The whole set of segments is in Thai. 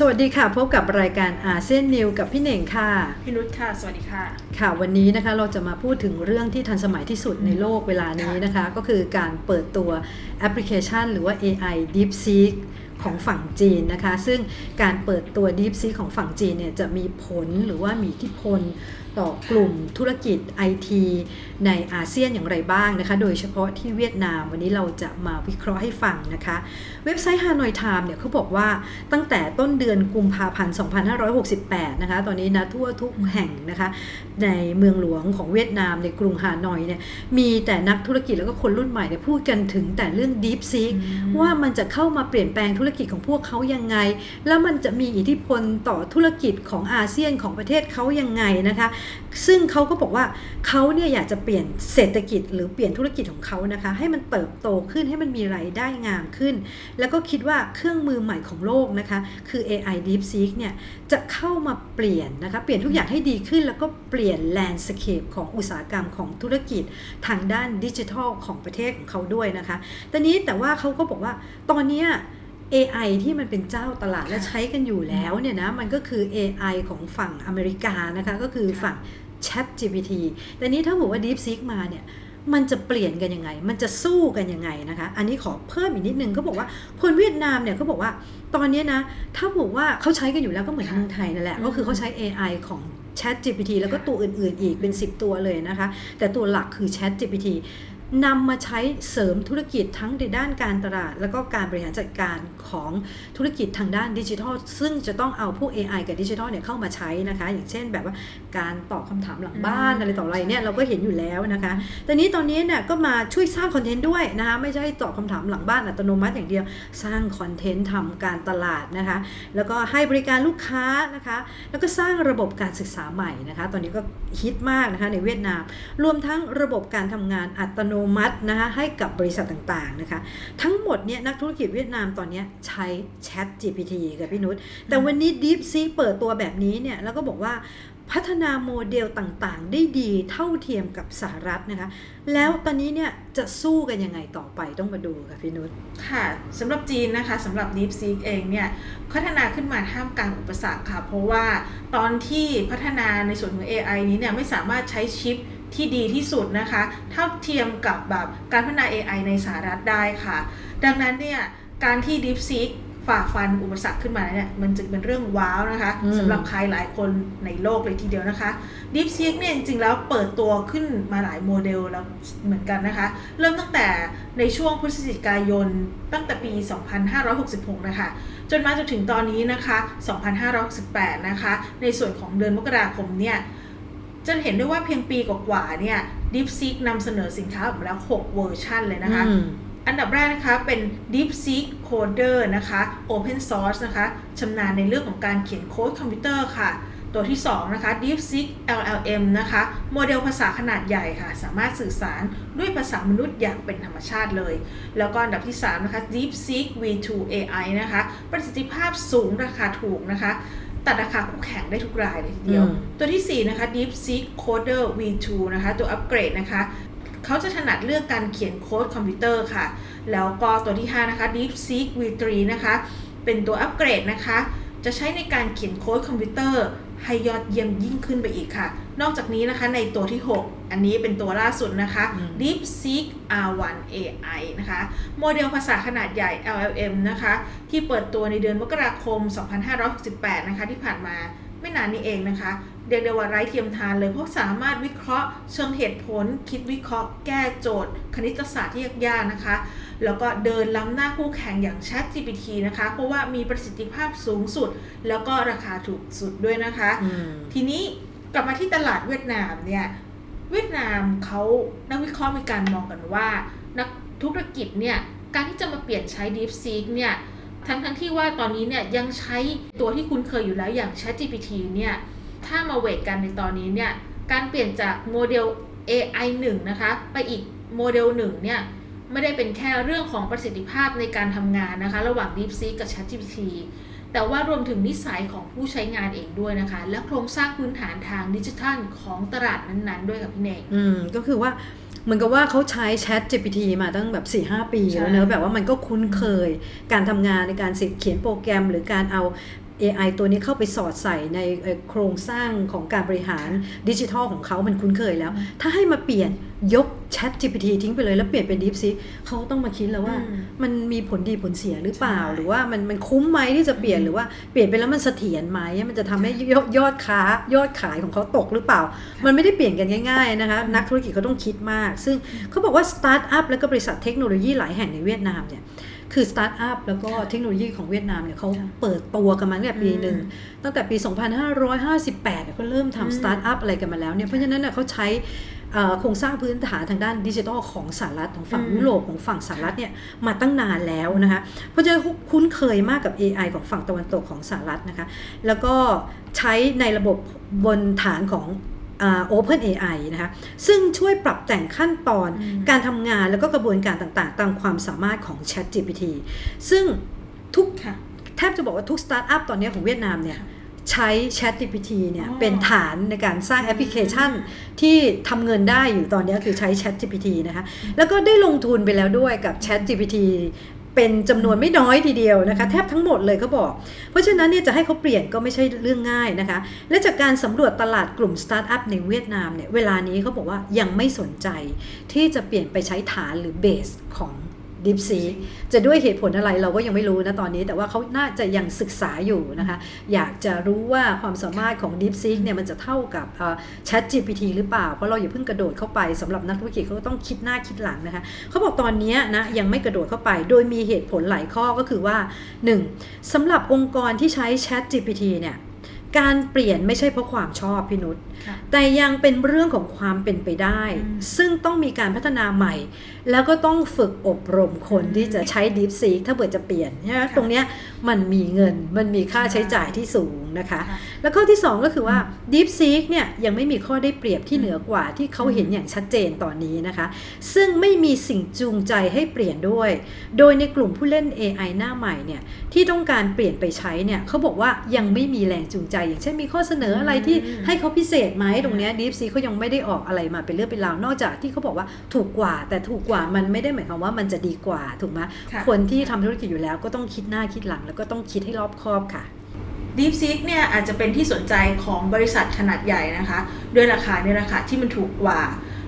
สวัสดีค่ะ พบกับรายการอาเซียนนิวกับพี่เหน่งค่ะ พี่นุชค่ะ สวัสดีค่ะ ค่ะวันนี้นะคะเราจะมาพูดถึงเรื่องที่ทันสมัยที่สุดในโลกเวลานี้นะคะ ก็คือการเปิดตัวแอปพลิเคชัน หรือว่า AI DeepSeek ของฝั่งจีนนะคะ ซึ่งการเปิดตัว DeepSeek ของฝั่งจีนเนี่ยจะมีผลหรือว่ามีอิทธิพล ต่อกลุ่มธุรกิจ IT ในอาเซียนอย่างไรบ้างนะคะ โดยเฉพาะที่เวียดนามวันนี้เราจะมาวิเคราะห์ให้ฟังนะคะ เว็บไซต์ Hanoi Time เนี่ยเขาบอกว่าตั้งแต่ต้นเดือนกุมภาพันธ์ 2568 นะคะ ตอนนี้นะทั่วทุกแห่งนะคะ ในเมืองหลวงของเวียดนามในกรุงฮานอยเนี่ยมีแต่นักธุรกิจแล้วก็คนรุ่นใหม่เนี่ยพูดกันถึงแต่เรื่อง Deep Seek ว่ามันจะเข้ามาเปลี่ยนแปลงธุรกิจของพวกเขายังไง แล้วมันจะมีอิทธิพลต่อธุรกิจของอาเซียนของประเทศเขายังไงนะคะซึ่งเขาก็บอกว่าเขาเนี่ยอยากจะเปลี่ยนเศรษฐกิจ หรือเปลี่ยนธุรกิจของเขานะคะ ให้มันเติบโตขึ้นให้มันมีรายได้งามขึ้น แล้วก็คิดว่าเครื่องมือใหม่ของโลกนะคะ คือ AI DeepSeek เนี่ยจะเข้ามาเปลี่ยนนะคะ เปลี่ยนทุกอย่างให้ดีขึ้น แล้วก็เปลี่ยนแลนด์สเคปของอุตสาหกรรมของธุรกิจทางด้านดิจิทัลของประเทศของเขาด้วยนะคะตอนนี้แต่ว่าเขาก็บอกว่าตอนเนี้ย AI ที่มันเป็นเจ้าตลาดและใช้กันอยู่แล้วเนี่ยนะมันก็คือ AI ของฝั่งอเมริกานะคะก็คือฝั่ง Chat GPT แต่นี้ถ้าบอกว่า DeepSeek มาเนี่ยมันจะเปลี่ยนกันยังไง มันจะสู้กันยังไงนะคะ อันนี้ขอเพิ่มอีกนิดนึงเขาบอกว่าคนเวียดนามเนี่ยเขาบอกว่าตอนนี้นะ ถ้าบอกว่าเขาใช้กันอยู่แล้วก็เหมือนค่ะเมืองไทยนั่นแหละอืมก็คือเขาใช้ AI ของ Chat GPT แล้วก็ค่ะตัวอื่นๆ อีกเป็น 10 ตัวเลยนะคะ แต่ตัวหลักคือ Chat GPT นำมาใช้เสริมธุรกิจทั้งในด้านการตลาด แล้วก็การบริหารจัดการของธุรกิจทางด้านดิจิทัล ซึ่งจะต้องเอาพวก AI กับดิจิทัลเนี่ยเข้ามาใช้นะคะ อย่างเช่นแบบว่าการตอบคำถามหลังบ้านอืมอะไรต่ออะไรเนี่ยเราก็เห็นอยู่แล้วนะคะแต่นี้ตอนนี้เนี่ยก็มาช่วยสร้างคอนเทนต์ด้วยนะคะไม่ใช่ตอบคำถามหลังบ้านอัตโนมัติอย่างเดียว สร้างคอนเทนต์ทำการตลาดนะคะ แล้วก็ให้บริการลูกค้านะคะ แล้วก็สร้างระบบการศึกษาใหม่นะคะ ตอนนี้ก็ฮิตมากนะคะในเวียดนาม รวมทั้งระบบการทำงานอัตโนมัตินะคะให้กับบริษัทต่างๆนะคะทั้งหมดเนี่ยนักธุรกิจเวียดนามตอนนี้ใช้ Chat GPT กับพี่นุชแต่วันนี้ DeepSeek เปิดตัวแบบนี้เนี่ยแล้วก็บอกว่าพัฒนาโมเดลต่างๆ ได้ดีเท่าเทียมกับสหรัฐนะคะ แล้วตอนนี้เนี่ยจะสู้กันยังไงต่อไปต้องมาดูค่ะพี่นุชค่ะสำหรับจีนนะคะสำหรับ DeepSeek เองเนี่ยพัฒนาขึ้นมาท่ามกลางอุปสรรคค่ะ เพราะว่าตอนที่พัฒนาในส่วนของ AI นี้เนี่ยไม่สามารถใช้ชิป ที่ดีที่สุดนะคะ เท่าเทียมกับแบบการพัฒนา AI ในสหรัฐได้ค่ะ ดังนั้นเนี่ยการที่ DeepSeek ฝ่าฟันอุปสรรคขึ้นมาเนี่ยมันจะเป็นเรื่องว้าวนะคะอืมสำหรับใครหลายคนในโลกเลยทีเดียวนะคะ DeepSeek เนี่ยจริงๆแล้วเปิดตัวขึ้นมาหลายโมเดลแล้วเหมือนกันนะคะ เริ่มตั้งแต่ในช่วงพฤศจิกายนตั้งแต่ปี 2566 นะคะ จนมาจนถึงตอนนี้นะคะ 2568 นะคะ ในส่วนของเดือนมกราคมเนี่ย จะเห็นได้ว่าเพียงปีกว่าๆเนี่ย DeepSeek นำเสนอสินค้าออกมาแล้ว 6 เวอร์ชันเลยนะคะอืมอันดับแรกนะคะเป็น DeepSeek Coder นะคะ Open Source นะคะชำนาญในเรื่องของการเขียนโค้ดคอมพิวเตอร์ค่ะ ตัวที่ 2 นะคะ DeepSeek LLM นะคะ โมเดลภาษาขนาดใหญ่ค่ะ สามารถสื่อสารด้วยภาษามนุษย์อย่างเป็นธรรมชาติเลย แล้วก็อันดับที่ 3 นะคะ DeepSeek V2 AI นะคะ ประสิทธิภาพสูงราคาถูกนะคะ ตัดราคาคู่แข่งได้ทุกรายเลยทีเดียวอืมตัวทีสี่ 4 นะคะ DeepSeek Coder V2 นะคะ ตัวอัปเกรดนะคะเขาจะถนัดเรื่องการเขียนโค้ดคอมพิวเตอร์ค่ะ แล้วก็ตัวที่ 5 นะคะ DeepSeek V3 นะคะ เป็นตัวอัปเกรดนะคะ จะใช้ในการเขียนโค้ดคอมพิวเตอร์ให้ยอดเยี่ยมยิ่งขึ้นไปอีกค่ะ นอกจากนี้นะคะในตัวที่ 6 อันนี้เป็นตัวล่าสุดนะคะอืม DeepSeek R1 AI นะคะ โมเดลภาษาขนาดใหญ่ LLM นะคะ ที่เปิดตัวในเดือนมกราคม 2568 นะคะ ที่ผ่านมาไม่นานนี้เองนะคะ เรียกได้ว่าไร้เทียมทานเลยเพราะสามารถวิเคราะห์เชิงเหตุผล คิดวิเคราะห์แก้โจทย์ คณิตศาสตร์ที่ยากๆนะคะ แล้วก็เดินล้ำหน้าคู่แข่งอย่าง ChatGPT นะคะ เพราะว่ามีประสิทธิภาพสูงสุด แล้วก็ราคาถูกสุดด้วยนะคะอืมทีนี้กลับมาที่ตลาดเวียดนามเนี่ยเวียดนามเขานักวิเคราะห์มีการมองกันว่า นักธุรกิจเนี่ยการที่จะมาเปลี่ยนใช้ DeepSeek เนี่ยทั้งทั้งที่ว่าตอนนี้เนี่ยยังใช้ตัวที่คุ้นเคยอยู่แล้วอย่าง ChatGPT เนี่ย ถ้ามาเวทกันในตอนนี้เนี่ย การเปลี่ยนจากโมเดล AI 1 นะคะ ไปอีกโมเดล1เนี่ย ไม่ได้เป็นแค่เรื่องของประสิทธิภาพในการทำงานนะคะ ระหว่าง DeepSeek กับ ChatGPT แต่ว่ารวมถึงนิสัยของผู้ใช้งานเองด้วยนะคะ และโครงสร้างพื้นฐานทางดิจิทัลของตลาดนั้นๆ ด้วยค่ะพี่เนกอืม ก็คือว่าเหมือนกับว่าเขาใช้ Chat GPT มาตั้งแบบ4 5ปีใช่แล้วเนอะแบบว่ามันก็คุ้นเคยการทำงานในการเขียนโปรแกรม หรือการเอา AI ตัวนี้เข้าไปสอดใส่ในเอ่อโครงสร้างของการบริหารดิจิทัลของเขามันคุ้นเคยแล้ว ถ้าให้มาเปลี่ยนยก Chat GPT ทิ้งไปเลยแล้วเปลี่ยนเป็น DeepSeek เขาต้องมาคิดแล้วว่าอืมมันมีผลดีผลเสียหรือเปล่าใช่หรือว่ามันมันคุ้มไหมที่จะเปลี่ยนหรือว่าเปลี่ยนไปแล้วมันเสถียรไหมมันจะทำให้ยอดยอดค้ายอดขายของเขาตกหรือเปล่า มันไม่ได้เปลี่ยนกันง่ายๆนะคะนักธุรกิจเขาต้องคิดมาก ซึ่งเขาบอกว่าสตาร์ทอัพแล้วก็บริษัทเทคโนโลยีหลายแห่งในเวียดนามเนี่ย คือสตาร์ทอัพแล้วก็เทคโนโลยีของเวียดนามเนี่ยเขาค่ะเปิดตัวกันมาตั้งแต่ปีหนึ่งอืมตั้งแต่ปี 2558เนี่ยก็เริ่มอืมทำสตาร์ทอัพอะไรกันมาแล้วเนี่ยเพราะฉะนั้นเน่ยเขาใช้เอ่อโครงสร้างพื้นฐานทางด้านดิจิทัลของสหรัฐของฝั่งอืมยุโรปของฝั่งสหรัฐเนี่ยมาตั้งนานแล้วนะคะเพราะฉะนั้นเขาคุ้นเคยมากกับ AI ของฝั่งตะวันตกของสหรัฐนะคะแล้วก็ใช้ในระบบบนฐานของ อ่า Open AI นะคะซึ่งช่วยปรับแต่งขั้นตอนอืมการทำงานแล้วก็กระบวนการต่างๆ ตามความสามารถของ ChatGPT ซึ่งทุกค่ะแทบจะบอกว่าทุกสตาร์ทอัพตอนนี้ของเวียดนามเนี่ยใช้ ChatGPT เนี่ยอ๋อเป็นฐานในการสร้างแอปพลิเคชันที่ทำเงินได้อยู่ตอนนี้คือใช้ ChatGPT นะคะแล้วก็ได้ลงทุนไปแล้วด้วยกับ ChatGPT เป็นจำนวนไม่น้อยทีเดียวนะคะ แทบทั้งหมดเลยเขาบอก เพราะฉะนั้นเนี่ยจะให้เขาเปลี่ยนก็ไม่ใช่เรื่องง่ายนะคะ และจากการสำรวจตลาดกลุ่มสตาร์ทอัพในเวียดนามเนี่ยเวลานี้เขาบอกว่ายังไม่สนใจที่จะเปลี่ยนไปใช้ฐานหรือเบสของ DeepSeek จะด้วยเหตุผลอะไรเราก็ยังไม่รู้นะตอนนี้ แต่ว่าเขาน่าจะยังศึกษาอยู่นะคะ อยากจะรู้ว่าความสามารถของ Deep s e e เนี่ยมันจะเท่ากับเอ่อ ChatGPT หรือเปล่า เพราะเราอย่าเพิ่งกระโดดเข้าไปสำหรับนักธุรกิจเขาต้องคิดหน้าคิดหลังนะคะเขาบอกตอนนี้นะยังไม่กระโดดเข้าไป โดยมีเหตุผลหลายข้อก็คือว่า 1. สำหรับองค์กรที่ใช้ ChatGPT เนี่ย การเปลี่ยนไม่ใช่เพราะความชอบพี่นุชค่ะแต่ยังเป็นเรื่องของความเป็นไปได้อืมซึ่งต้องมีการพัฒนาใหม่ แล้วก็ต้องฝึกอบรมคนอืมที่จะใช้ DeepSeek ถ้าเกิดจะเปลี่ยนใช่ไหมค่ะตรงเนี้ยมันมีเงิน มันมีค่าใช่ใช้จ่ายที่สูงนะคะค่ะแล้วข้อที่ 2 ก็คือว่า DeepSeek เนี่ยยังไม่มีข้อได้เปรียบที่อืมเหนือกว่าที่เขาอืมเห็นอย่างชัดเจนตอนนี้นะคะ ซึ่งไม่มีสิ่งจูงใจให้เปลี่ยนด้วย โดยในกลุ่มผู้เล่น AI หน้าใหม่เนี่ยที่ต้องการเปลี่ยนไปใช้เนี่ยเขาบอกว่ายังไม่มีแรงจูงใจ อย่างเช่นมีข้อเสนออะไรที่อืมให้เขาพิเศษไหมตรงเนี้ย DeepSeek เขายังไม่ได้ออกอะไรมาเป็นเรื่องเป็นราวนอกจากที่เขาบอกว่าถูกกว่า แต่ถูกกว่ามันไม่ได้หมายความว่ามันจะดีกว่าถูกไหมค่ะคนที่ทำธุรกิจอยู่แล้วก็ต้องคิดหน้าคิดหลังแล้วก็ต้องคิดให้รอบคอบค่ะ DeepSeek เนี่ยอาจจะเป็นที่สนใจของบริษัทขนาดใหญ่นะคะ ด้วยราคาในราคาที่มันถูกกว่า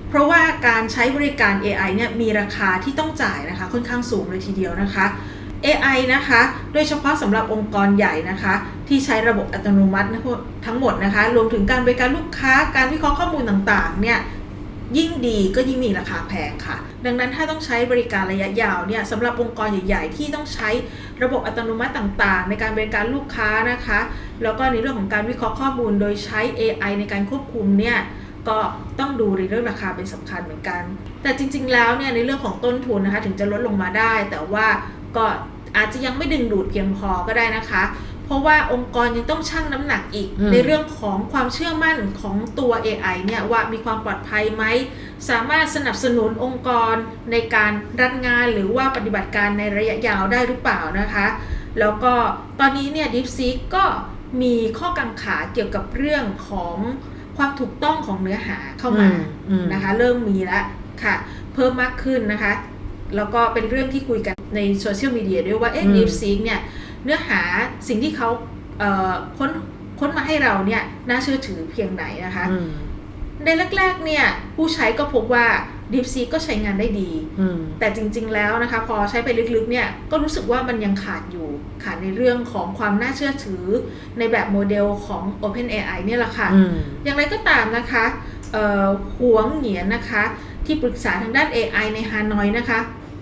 เพราะว่าการใช้บริการ AI เนี่ยมีราคาที่ต้องจ่ายนะคะ ค่อนข้างสูงเลยทีเดียวนะคะ AI นะคะ โดยเฉพาะสำหรับองค์กรใหญ่นะคะ ที่ใช้ระบบอัตโนมัติทั้งหมดนะคะ รวมถึงการบริการลูกค้า การวิเคราะห์ข้อมูลต่างๆ เนี่ย ยิ่งดีก็ยิ่งมีราคาแพงค่ะ ดังนั้นถ้าต้องใช้บริการระยะยาวเนี่ยสำหรับองค์กรใหญ่ๆ ที่ต้องใช้ระบบอัตโนมัติต่างๆ ในการบริการลูกค้านะคะ แล้วก็ในเรื่องของการวิเคราะห์ข้อมูล โดยใช้ AI ในการควบคุมเนี่ยก็ต้องดูในเรื่องราคาเป็นสำคัญเหมือนกัน แต่จริง ๆ แล้วเนี่ยในเรื่องของต้นทุนนะคะถึงจะลดลงมาได้ แต่ว่าก็อาจจะยังไม่ดึงดูดเพียงพอก็ได้นะคะ เพราะว่าองค์กรยังต้องชั่งน้ำหนักอีกอืมในเรื่องของความเชื่อมั่นของตัว AI เนี่ยว่ามีความปลอดภัยไหม สามารถสนับสนุนองค์กรในการรันงานหรือว่าปฏิบัติการในระยะยาวได้หรือเปล่านะคะ แล้วก็ตอนนี้เนี่ย DeepSeek ก็มีข้อกังขาเกี่ยวกับเรื่องของความถูกต้องของเนื้อหาเข้ามาอืมอืมนะคะ เริ่มมีแล้วค่ะ เพิ่มมากขึ้นนะคะ แล้วก็เป็นเรื่องที่คุยกันในโซเชียลมีเดียด้วยว่าเอ๊ะอืม DeepSeek เนี่ย เนื้อหาสิ่งที่เขาเอ่อค้นค้นมาให้เราเนี่ยน่าเชื่อถือเพียงไหนนะคะอืมในแรกๆเนี่ยผู้ใช้ก็พบว่า DeepSeek ก็ใช้งานได้ดีอืมแต่จริงๆแล้วนะคะ พอใช้ไปลึกๆเนี่ยก็รู้สึกว่ามันยังขาดอยู่ ขาดในเรื่องของความน่าเชื่อถือในแบบโมเดลของ OpenAI เนี่ยแหละค่ะอืมอย่างไรก็ตามนะคะเอ่อหวงเหงียนนะคะ ที่ปรึกษาทางด้าน AI ในฮานอยนะคะ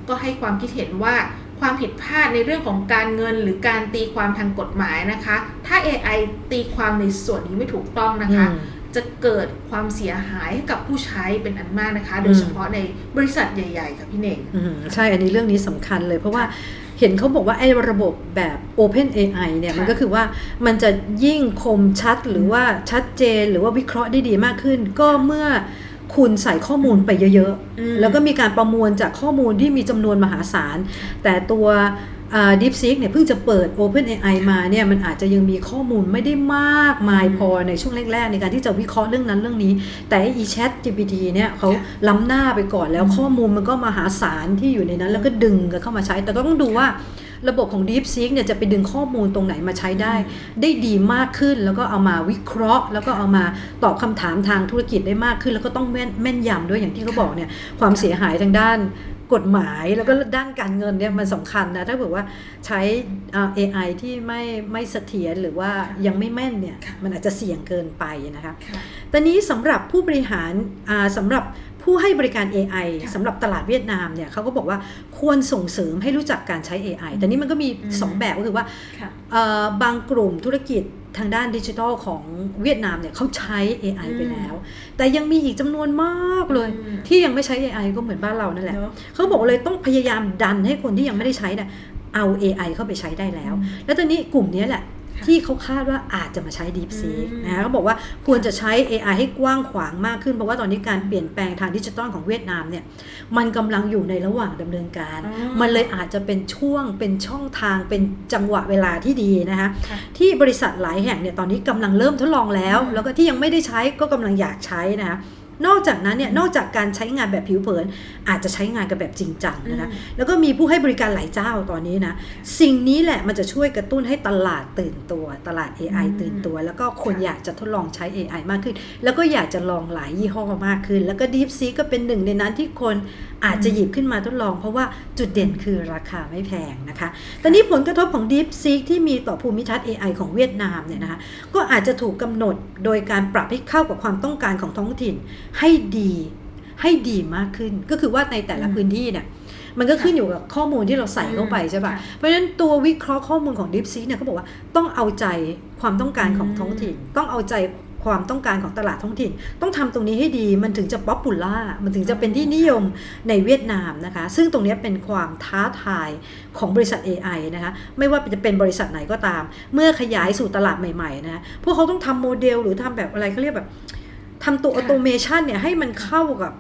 ก็ให้ความคิดเห็นว่า ความผิดพลาดในเรื่องของการเงินหรือการตีความทางกฎหมายนะคะ ถ้า AI ตีความในส่วนนี้ไม่ถูกต้องนะคะอืมจะเกิดความเสียหายให้กับผู้ใช้เป็นอันมากนะคะ โดยเฉพาะในบริษัทใหญ่ๆ ค่ะพี่เน่งอืมใช่ อันนี้เรื่องนี้สำคัญเลยเพราะว่าเห็นเขาบอกว่าไอ้ระบบแบบ Open AI เนี่ยค่ะมันก็คือว่ามันจะยิ่งคมชัดหรือว่าชัดเจนหรือว่าวิเคราะห์ได้ดีมากขึ้น ก็เมื่อ คุณใส่ข้อมูลไปเยอะอืมๆแล้วก็มีการประมวลจากข้อมูลที่มีจำนวนมหาศาล แต่ตัวอ่า DeepSeek เนี่ยเพิ่งจะเปิด Open AI มาเนี่ยมันอาจจะยังมีข้อมูลไม่ได้มากมายพอในช่วงแรกๆ ในการที่จะวิเคราะห์เรื่องนั้นเรื่องนี้ แต่ไอ้ eChat GPT เนี่ยเขาค่ะล้ำหน้าไปก่อนแล้วอืมข้อมูลมันก็มหาศาลที่อยู่ในนั้น แล้วก็ดึงกันเข้ามาใช้ แต่ก็ต้องดูว่า ระบบของ DeepSeek เนี่ยจะไปดึงข้อมูลตรงไหนมาใช้ได้ ได้ดีมากขึ้นแล้วก็เอามาวิเคราะห์ แล้วก็เอามาตอบคำถามทางธุรกิจได้มากขึ้น แล้วก็ต้องแม่นแม่นยำด้วยอย่างที่เขาบอกเนี่ยความเสียหายทางด้านกฎหมายแล้วก็ด้านการเงินเนี่ยมันสำคัญนะ ถ้าเผื่อว่าใช้อ่า AI ที่ไม่ไม่เสถียรหรือว่ายังไม่แม่นเนี่ยค่ะมันอาจจะเสี่ยงเกินไปนะคะค่ะตอนนี้สำหรับผู้บริหารอ่าสำหรับ ผู้ให้บริการ AI ค่ะสำหรับตลาดเวียดนามเนี่ยเขาก็บอกว่าควรส่งเสริมให้รู้จักการใช้ AI แต่นี้มันก็มีอืม2แบบก็คือว่าค่ะเอ่อบางกลุ่มธุรกิจทางด้านดิจิทัลของเวียดนามเนี่ยเขาใช้ AI อืมไปแล้ว แต่ยังมีอีกจำนวนมากเลยอืมที่ยังไม่ใช้ AI ก็เหมือนบ้านเรานั่นแหละเนอะเขาบอกเลยต้องพยายามดันให้คนที่ยังไม่ได้ใช้เนี่ยเอา AI เข้าไปใช้ได้แล้วอืมแล้วตอนนี้กลุ่มเนี้ยแหละค่ะ ที่เขาคาดว่าอาจจะมาใช้ DeepSeek อืมนะคะเขาบอกว่าควรจะใช้ AI ให้กว้างขวางมากขึ้น เพราะว่าตอนนี้การเปลี่ยนแปลงทางดิจิทัลของเวียดนามเนี่ยมันกำลังอยู่ในระหว่างดำเนินการอ๋อมันเลยอาจจะเป็นช่วงเป็นช่องทางเป็นจังหวะเวลาที่ดีนะคะค่ะที่บริษัทหลายแห่งเนี่ยตอนนี้กำลังเริ่มทดลองแล้วอืมแล้วก็ที่ยังไม่ได้ใช้ก็กำลังอยากใช้นะคะ นอกจากนั้นเนี่ยนอกจากการใช้งานแบบผิวเผิน อาจจะใช้งานกันแบบจริงจังนะคะอืมแล้วก็มีผู้ให้บริการหลายเจ้าตอนนี้นะ สิ่งนี้แหละมันจะช่วยกระตุ้นให้ตลาดตื่นตัว ตลาด AI อืมตื่นตัว แล้วก็คนค่ะอยากจะทดลองใช้ AI มากขึ้น แล้วก็อยากจะลองหลายยี่ห้อมากขึ้น แล้วก็ DeepSeek ก็เป็นหนึ่งในนั้นที่คนอาจจะหยิบขึ้นมาทดลอง เพราะว่าจุดเด่นคือราคาไม่แพงนะคะตอนนี้ผลกระทบของ DeepSeek ที่มีต่อภูมิทัศน์ AI ของเวียดนามเนี่ยนะคะก็อาจจะถูกกำหนดโดยการปรับให้เข้ากับความต้องการของท้องถิ่นให้ดีให้ดีมากขึ้น ก็คือว่าในแต่ละอืมพื้นที่เนี่ยมันก็ขึ้นอยู่กับข้อมูลที่เราใส่เข้าไปใช่ปะค่ะ เพราะฉะนั้นตัววิเคราะห์ข้อมูลของ DeepSeek เนี่ยเขาบอกว่าต้องเอาใจความต้องการของอืมท้องถิ่น ต้องเอาใจความต้องการของตลาดท้องถิ่น ต้องทำตรงนี้ให้ดีมันถึงจะป๊อปปูล่ามันถึงจะเป็นที่นิยมในเวียดนามนะคะ ซึ่งตรงเนี้ยเป็นความท้าทายของบริษัท AI นะคะไม่ว่าจะเป็นบริษัทไหนก็ตาม เมื่อขยายสู่ตลาดใหม่ๆนะพวกเขาต้องทำโมเดลหรือทำแบบอะไรเขาเรียกแบบ ทำตัวอค่ะอโตเมชันเนี่ยให้มันเข้ากับ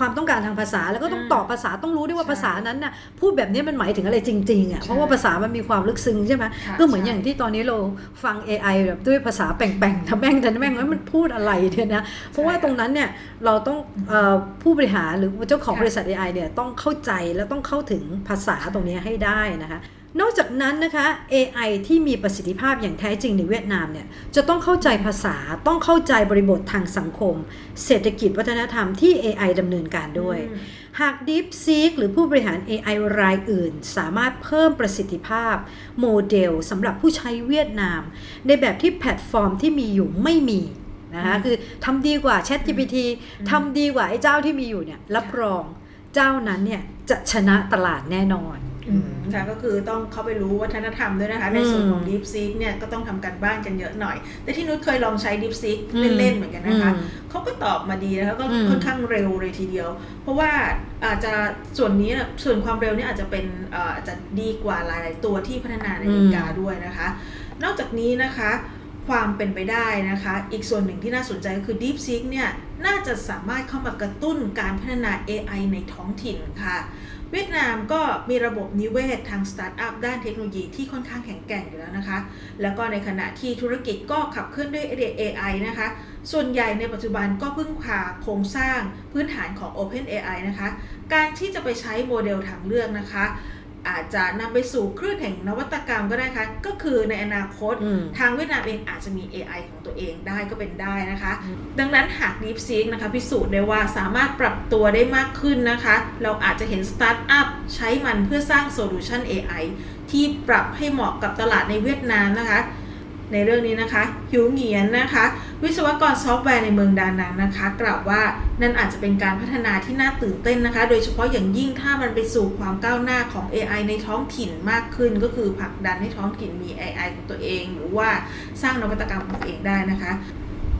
ความต้องการทางภาษาแล้วก็ต้องอืมตอบภาษาต้องรู้ด้วยว่าใช่ภาษานั้นน่ะพูดแบบนี้มันหมายถึงอะไรจริงๆอะใช่เพราะว่าภาษามันมีความลึกซึ้งใช่ไหมค่ะก็เหมือนใช่อย่างที่ตอนนี้เราฟัง AI แบบด้วยภาษาแป่งๆทำแม่งทันแม่งแล้วมันพูดอะไรเนี่ยนะเพราะว่าตรงนั้นเนี่ยเราต้องเอ่อผู้บริหารหรือเจ้าของค่ะบริษัท AI เนี่ยต้องเข้าใจและต้องเข้าถึงภาษาตรงนี้ให้ได้นะคะ นอกจากนั้นนะคะ AI ที่มีประสิทธิภาพอย่างแท้จริงในเวียดนามเนี่ยจะต้องเข้าใจภาษาต้องเข้าใจบริบททางสังคม เศรษฐกิจวัฒนธรรมที่ AI ดำเนินการด้วยอืมหาก DeepSeek หรือผู้บริหาร AI รายอื่น สามารถเพิ่มประสิทธิภาพ โมเดลสำหรับผู้ใช้เวียดนาม ในแบบที่แพลตฟอร์มที่มีอยู่ไม่มีนะคะอืมคือทำดีกว่า ChatGPT ทำดีกว่าไอ้เจ้าที่มีอยู่เนี่ยรับรองเจ้านั้นเนี่ยจะชนะตลาดแน่นอน อืมค่ะก็คือต้องเข้าไปรู้วัฒนธรรมด้วยนะคะ ในส่วนของอืม DeepSeek เนี่ยก็ต้องทำการบ้านกันเยอะหน่อย แต่ที่นุชเคยลองใช้ DeepSeek อืมเล่น ๆ เหมือนกันนะคะอืมเขาก็ตอบมาดีนะคะก็อืมค่อนข้างเร็วเลยทีเดียว เพราะว่าอาจจะส่วนนี้น่ะส่วนความเร็วเนี่ยอาจจะเป็นเอ่ออาจจะดีกว่าหลายๆตัวที่พัฒนาในอเมริกาด้วยนะคะ นอกจากนี้นะคะความเป็นไปได้นะคะ อีกส่วนหนึ่งที่น่าสนใจก็คือ DeepSeek เนี่ยน่าจะสามารถเข้ามากระตุ้นการพัฒนา AI ในท้องถิ่นค่ะ เวียดนามก็มีระบบนิเวศทางสตาร์ทอัพด้านเทคโนโลยีที่ค่อนข้างแข็งแกร่งอยู่แล้วนะคะ แล้วก็ในขณะที่ธุรกิจก็ขับเคลื่อนด้วย AI นะคะ ส่วนใหญ่ในปัจจุบันก็พึ่งพาโครงสร้างพื้นฐานของ OpenAI นะคะ การที่จะไปใช้โมเดลทางเลือกนะคะ อาจจะนำไปสู่คลื่นแห่งนวัตกรรมก็ได้ค่ะก็คือในอนาคตอืมทางเวียดนามเองอาจจะมี AI ของตัวเองได้ก็เป็นได้นะคะอืมดังนั้นหาก DeepSeek นะคะพิสูจน์ได้ว่าสามารถปรับตัวได้มากขึ้นนะคะ เราอาจจะเห็นสตาร์ทอัพใช้มันเพื่อสร้างโซลูชัน AI ที่ปรับให้เหมาะกับตลาดในเวียดนามนะคะ ในเรื่องนี้นะคะหิวเหงียนนะคะ วิศวกรซอฟต์แวร์ในเมืองดานังนะคะ กล่าวว่านั่นอาจจะเป็นการพัฒนาที่น่าตื่นเต้นนะคะ โดยเฉพาะอย่างยิ่งถ้ามันไปสู่ความก้าวหน้าของ AI ในท้องถิ่นมากขึ้น ก็คือผลักดันให้ท้องถิ่นมี AI ของตัวเอง หรือว่าสร้างนวัตกรรมของตัวเองได้นะคะ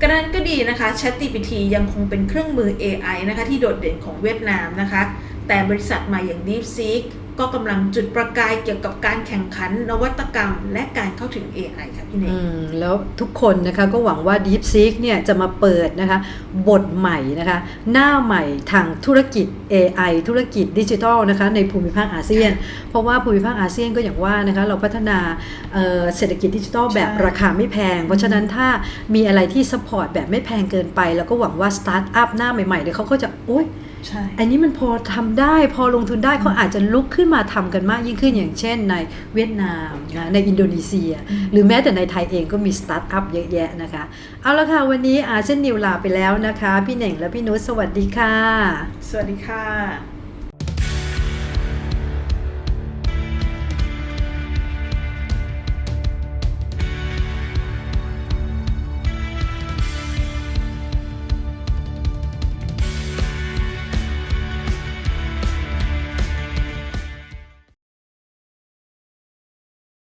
กระนั้นก็ดีนะคะ ChatGPT ยังคงเป็นเครื่องมือ AI นะคะที่โดดเด่นของเวียดนามนะคะ แต่บริษัทใหม่อย่าง DeepSeek ก็กำลังจุดประกายเกี่ยวกับการแข่งขันนวัตกรรม และการเข้าถึง AI ค่ะพี่เนอืยมแล้วทุกคนนะคะก็หวังว่า DeepSeek เนี่ยจะมาเปิดนะคะบทใหม่นะคะหน้าใหม่ทางธุรกิจ AI ธุรกิจดิจิทัลนะคะในภูมิภาคอาเซียน เพราะว่าภูมิภาคอาเซียนก็อย่างว่านะคะเราพัฒนาเอ่อเศรษฐกิจดิจิทัลแบบใช่ราคาไม่แพง เพราะฉะนั้นถ้ามีอะไรที่สปอร์ตแบบไม่แพงเกินไป แล้วก็หวังว่าสตาร์ทอัพหน้าใหม่ๆเนี่ยเขาก็จะโอ๊ย ใช่อันนี้มันพอทำได้พอลงทุนได้เขาอาจจะลุกขึ้นมาทำกันมากยิ่งขึ้นอย่างเช่นในเวียดนามนะในอินโดนีเซียอืมหรือแม้แต่ในไทยเองก็มีสตาร์ทอัพเยอะแยะนะคะ เอาละค่ะ วันนี้อาเซนนิวลาไปแล้วนะคะ พี่เหน่งและพี่นุชสวัสดีค่ะ สวัสดีค่ะ